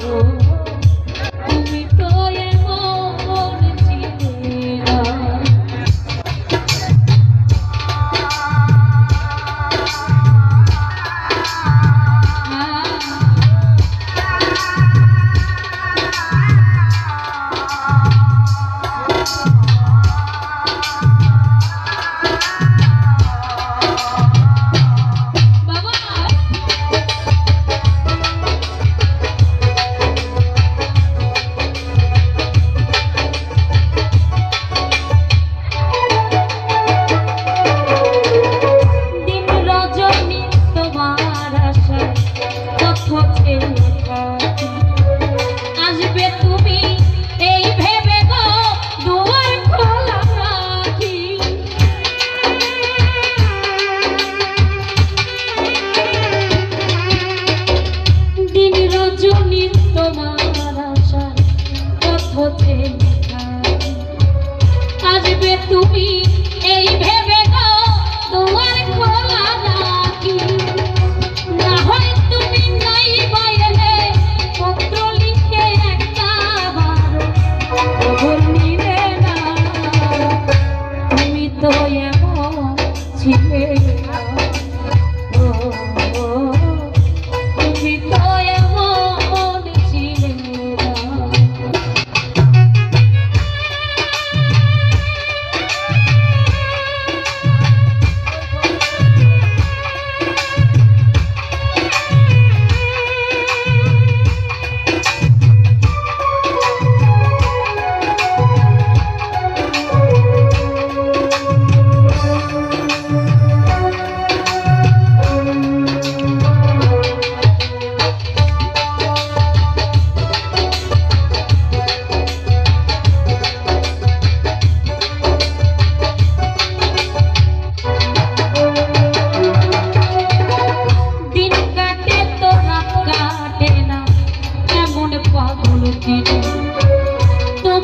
Oh. তোমার আশার পথে আসবে তুমি এই ভেবে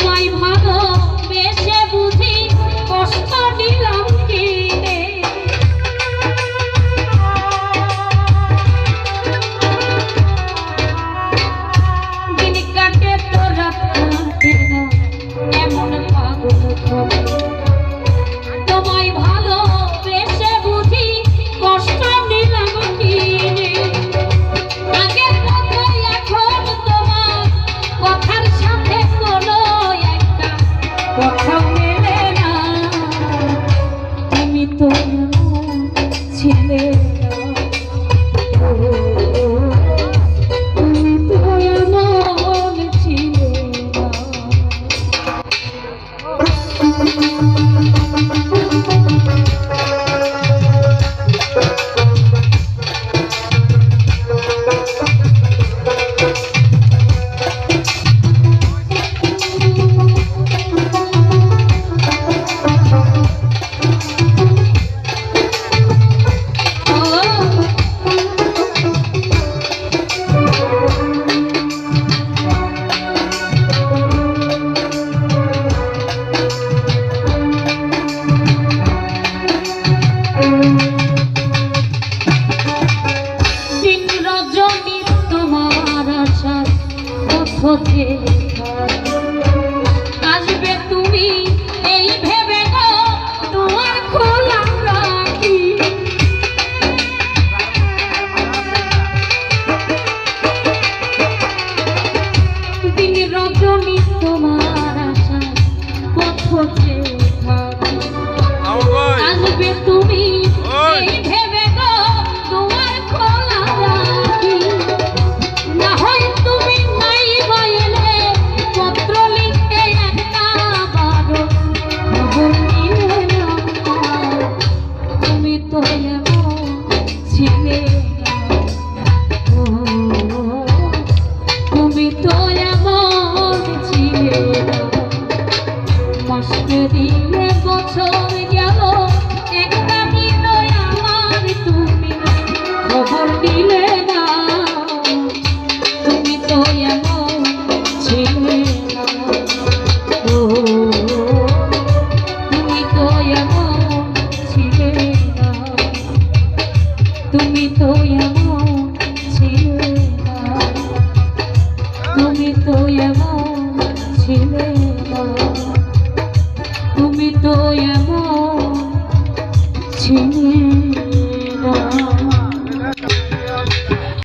Why? আসবে তুমি এই ভেবে তোমার খোলা রাখি। দিন রজনী তোমার আশা পথ তোলে মন ছিলে তুমি তো এমন ছিলে না কষ্ট দিলে বছর তুমি তো এমন ছিলে। না